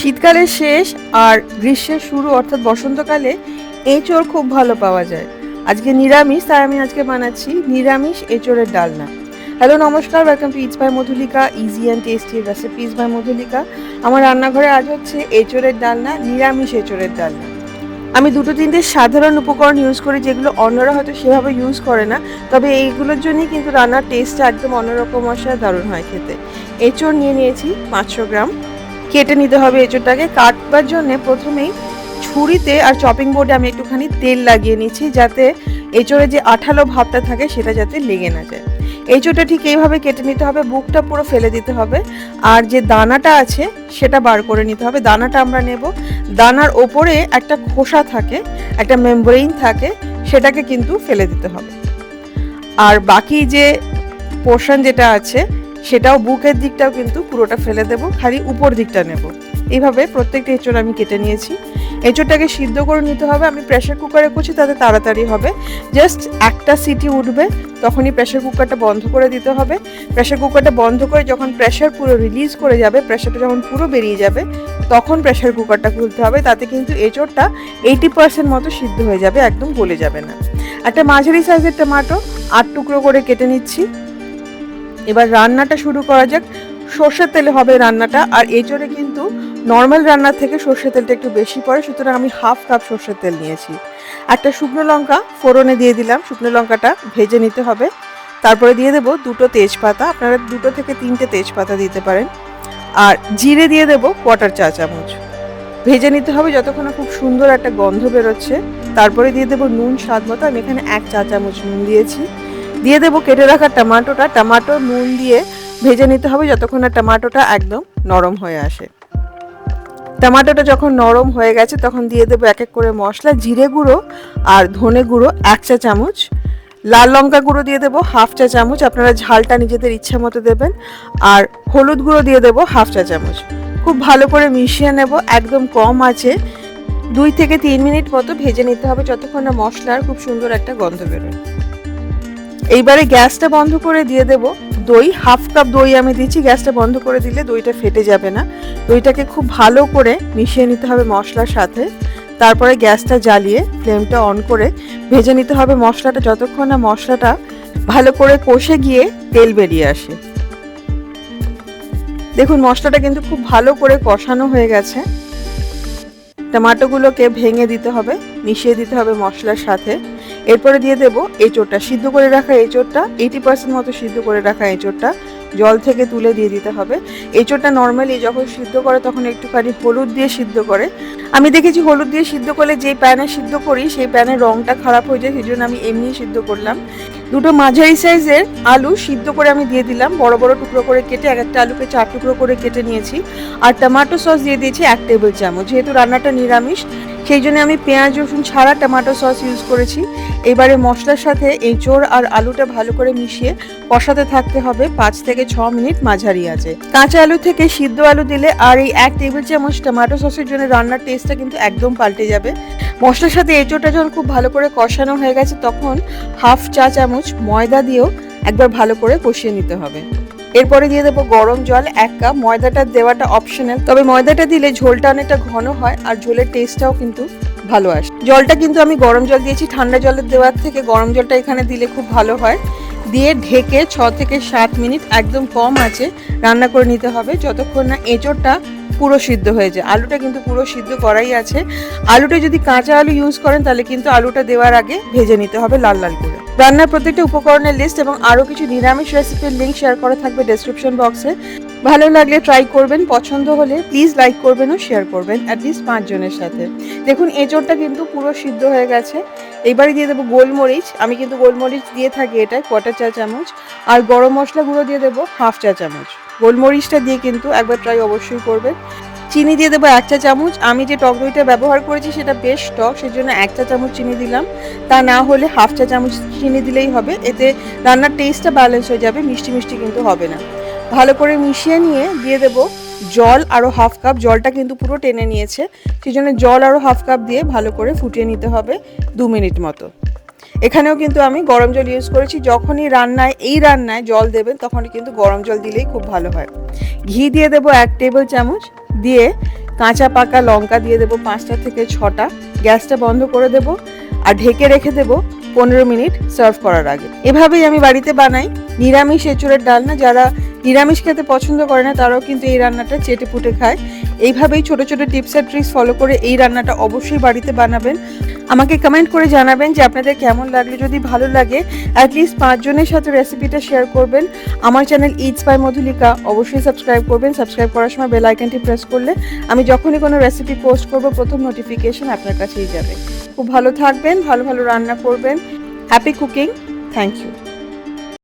শীতকালের শেষ আর গ্রীষ্মের শুরু অর্থাৎ বসন্তকালে এঁচড় খুব ভালো পাওয়া যায়। আজকে নিরামিষ, তাই আমি আজকে বানাচ্ছি নিরামিষ এঁচড়ের ডালনা। হ্যালো, নমস্কার welcome to it's by Madhulika easy and tasty recipes by Madhulika আমার রান্নাঘরে আজ হচ্ছে এঁচড়ের ডালনা, নিরামিষ এঁচড়ের ডালনা। আমি দুটো তিনটে সাধারণ উপকরণ ইউজ করি যেগুলো অন্যরা হয়তো সেভাবে ইউজ করে না, তবে এইগুলোর জন্যই কিন্তু রান্নার টেস্টটা একদম অন্যরকম দারুণ হয় খেতে। এঁচড় নিয়ে নিয়েছি পাঁচশো গ্রাম। কেটে নিতে হবে এঁচোড়টাকে। কাটবার জন্যে প্রথমেই ছুরিতে আর চপিং বোর্ডে আমি একটুখানি তেল লাগিয়ে নিচ্ছি যাতে এঁচোড়ে যে আঠালো ভাবটা থাকে সেটা যাতে লেগে না যায়। এঁচোড়টা ঠিক এইভাবে কেটে নিতে হবে, বুকটা পুরো ফেলে দিতে হবে। আর যে দানাটা আছে সেটা বার করে নিতে হবে। দানাটা আমরা নেব। দানার ওপরে একটা খোসা থাকে, একটা মেমব্রেইন থাকে, সেটাকে কিন্তু ফেলে দিতে হবে। আর বাকি যে পোর্শন যেটা আছে সেটাও বুকের দিকটাও কিন্তু পুরোটা ফেলে দেবো, খালি উপর দিকটা নেব। এইভাবে প্রত্যেকটা এঁচড় আমি কেটে নিয়েছি। এঁচড়টাকে সিদ্ধ করে নিতে হবে, আমি প্রেশার কুকারে করছি, তাতে তাড়াতাড়ি হবে। জাস্ট একটা সিটি উঠবে, তখনই প্রেশার কুকারটা বন্ধ করে দিতে হবে। প্রেশার কুকারটা বন্ধ করে যখন প্রেশার পুরো রিলিজ করে যাবে প্রেশারটা যখন পুরো বেরিয়ে যাবে, তখন প্রেশার কুকারটা খুলতে হবে। তাতে কিন্তু এঁচড়টা এইটি পার্সেন্ট মতো সিদ্ধ হয়ে যাবে, একদম গলে যাবে না। একটা মাঝারি সাইজের টমাটো আট টুকরো করে কেটে নিচ্ছি। এবার রান্নাটা শুরু করা যাক। সর্ষের তেলে হবে রান্নাটা, আর এঁচড়ে কিন্তু নর্মাল রান্নার থেকে সর্ষের তেলটা একটু বেশি পড়ে, সুতরাং আমি হাফ কাপ সর্ষের তেল নিয়েছি। একটা শুকনো লঙ্কা ফোড়নে দিয়ে দিলাম, শুকনো লঙ্কাটা ভেজে নিতে হবে। তারপরে দিয়ে দেবো দুটো তেজপাতা, আপনারা দুটো থেকে তিনটে তেজপাতা দিতে পারেন। আর জিরে দিয়ে দেবো কোয়াটার চা চামচ। ভেজে নিতে হবে যতক্ষণ খুব সুন্দর একটা গন্ধ বেরোচ্ছে। তারপরে দিয়ে দেবো নুন, স্বাদ মতো, আমি এখানে এক চা চামচ নুন দিয়েছি। দিয়ে দেবো কেটে রাখা টমাটোটা। টমাটো নুন দিয়ে ভেজে নিতে হবে যতক্ষণ না টমাটোটা একদম নরম হয়ে আসে। টমাটোটা যখন নরম হয়ে গেছে, তখন দিয়ে দেবো এক এক করে মশলা, জিরে গুঁড়ো আর ধনে গুঁড়ো এক চা চামচ। লাল লঙ্কা গুঁড়ো দিয়ে দেবো হাফ চা চামচ, আপনারা ঝালটা নিজেদের ইচ্ছা মতো দেবেন। আর হলুদ গুঁড়ো দিয়ে দেবো হাফ চা চামচ। খুব ভালো করে মিশিয়ে নেব, একদম কম আছে। দুই থেকে তিন মিনিট মতো ভেজে নিতে হবে যতক্ষণ না মশলার খুব সুন্দর একটা গন্ধ বেরোয়। এইবারে গ্যাসটা বন্ধ করে দিয়ে দেব। দই, হাফ কাপ দই আমি দিচ্ছি, গ্যাসটা বন্ধ করে দিলে দইটা ফেটে যাবে না। দইটাকে খুব ভালো করে মিশিয়ে নিতে হবে মশলার সাথে। তারপরে গ্যাসটা জ্বালিয়ে ফ্লেমটা অন করে ভেজে নিতে হবে মশলাটা যতক্ষণ না মশলাটা ভালো করে কষে গিয়ে তেল বেরিয়ে আসে। দেখুন, মশলাটা কিন্তু খুব ভালো করে কষানো হয়ে গেছে। টমাটোগুলোকে ভেঙে দিতে হবে, মিশিয়ে দিতে হবে মশলার সাথে। এরপরে দিয়ে দেবো এঁচোড়টা। সিদ্ধ করে রাখা এঁচোড়টা এইটি পার্সেন্ট মতো সিদ্ধ করে রাখা এঁচোড়টা। জল থেকে তুলে দিয়ে দিতে হবে। এঁচোড়টা নর্মালি যখন সিদ্ধ করে তখন একটুখানি হলুদ দিয়ে সিদ্ধ করে। আমি দেখেছি হলুদ দিয়ে সিদ্ধ করলে যে প্যানে সিদ্ধ করি সেই প্যানের রঙটা খারাপ হয়ে যায় সেই জন্য আমি এমনি সিদ্ধ করলাম। দুটো মাঝারি সাইজের আলু সিদ্ধ করে আমি দিয়ে দিলাম। বড় বড় টুকরো করে কেটে এক একটা আলুকে চার টুকরো করে কেটে নিয়েছি। আর টমেটো সস দিয়ে দিয়েছি এক টেবিল চামচ। যেহেতু রান্নাটা নিরামিষ সেই জন্য আমি পেঁয়াজ, রসুন ছাড়া টমেটো সস ইউজ করেছি। এবারে মশলার সাথে এঁচোড় আর আলুটা ভালো করে মিশিয়ে কষাতে থাকতে হবে পাঁচ থেকে ছ মিনিট মাঝারি আছে কাঁচা আলু থেকে সিদ্ধ আলু দিলে আর এই এক টেবিল চামচ টমেটো সসের জন্য রান্নার টেস্টটা কিন্তু একদম পাল্টে যাবে। মশলার সাথে এঁচোড়টা যখন খুব ভালো করে কষানো হয়ে গেছে, তখন হাফ চা চামচ ময়দা দিয়েও একবার ভালো করে কষিয়ে নিতে হবে। এরপরে দিয়ে দেবো গরম জল, এক কাপ। ময়দাটা দেওয়াটা অপশনাল তবে ময়দাটা দিলে ঝোলটা অনেকটা ঘন হয় আর ঝোলের টেস্টটাও কিন্তু ভালো আসে। জলটা কিন্তু আমি গরম জল দিয়েছি, ঠান্ডা জলের দেওয়ার থেকে গরম জলটা এখানে দিলে খুব ভালো হয়। দিয়ে ঢেকে ছ থেকে সাত মিনিট একদম কম আছে রান্না করে নিতে হবে, যতক্ষণ না এঁচোড়টা পুরো সিদ্ধ হয়ে যায়। আলুটা কিন্তু পুরো সিদ্ধ করাই আছে। আলুটা যদি কাঁচা আলু ইউজ করেন, তাহলে কিন্তু আলুটা দেওয়ার আগে ভেজে নিতে হবে লাল লাল করে। রান্নার প্রত্যেকটা উপকরণের লিস্ট এবং আরও কিছু নিরামিষ রেসিপির লিঙ্ক শেয়ার করা থাকবে ডেসক্রিপশন বক্সে ভালো লাগলে ট্রাই করবেন, পছন্দ হলে প্লিজ লাইক করবেন ও শেয়ার করবেন অ্যাটলিস্ট পাঁচজনের সাথে। দেখুন এঁচোড়টা কিন্তু পুরো সিদ্ধ হয়ে গেছে। এবারে দিয়ে দেবো গোলমরিচ। আমি কিন্তু গোলমরিচ দিয়ে থাকি এটা কোয়াটার চা চামচ। আর গরম মশলা গুঁড়ো দিয়ে দেবো হাফ চা চামচ। গোলমরিচটা দিয়ে কিন্তু একবার ট্রাই অবশ্যই করবেন। চিনি দিয়ে দেবো এক চা চামচ। আমি যে টক দইটা ব্যবহার করেছি সেটা বেশ টক, সেজন্য এক চা চামচ চিনি দিলাম। তা না হলে হাফ চা চামচ চিনি দিলেই হবে। এতে রান্নার টেস্টটা ব্যালেন্স হয়ে যাবে, মিষ্টি মিষ্টি কিন্তু হবে না। ভালো করে মিশিয়ে নিয়ে দিয়ে দেব জল আরও হাফ কাপ। জলটা কিন্তু পুরো টেনে নিয়েছে। সেই জন্য জল আরও হাফ কাপ দিয়ে ভালো করে ফুটিয়ে নিতে হবে দু মিনিট মতো। এখানেও কিন্তু আমি গরম জল ইউজ করেছি। যখনই রান্নায়, এই রান্নায় জল দেবেন, তখনই কিন্তু গরম জল দিলেই খুব ভালো হয়। ঘি দিয়ে দেবো এক টেবিল চামচ। দিয়ে কাঁচা পাকা লঙ্কা দিয়ে দেবো পাঁচটা থেকে ছটা। গ্যাসটা বন্ধ করে দেব আর ঢেকে রেখে দেব পনেরো মিনিট সার্ভ করার আগে। এভাবেই আমি বাড়িতে বানাই নিরামিষ এঁচুড়ের ডালনা। যারা নিরামিষ খেতে পছন্দ করে না, তারাও কিন্তু এই রান্নাটা চেটে পুটে খায়। এইভাবেই ছোট ছোট টিপস আর ট্রিক্স ফলো করে এই রান্নাটা অবশ্যই বাড়িতে বানাবেন। আমাকে কমেন্ট করে জানাবেন যে আপনাদের কেমন লাগল। যদি ভালো লাগে অ্যাটলিস্ট পাঁচজনের সাথে রেসিপিটা শেয়ার করবেন। আমার চ্যানেল ইটস বাই মধুলিকা অবশ্যই সাবস্ক্রাইব করবেন। সাবস্ক্রাইব করার সময় বেল আইকনটি প্রেস করলে আমি যখনই কোনো রেসিপি পোস্ট করব, প্রথম নোটিফিকেশন আপনার কাছেই যাবে। খুব ভালো থাকবেন, ভালো ভালো রান্না করবেন। Happy cooking thank you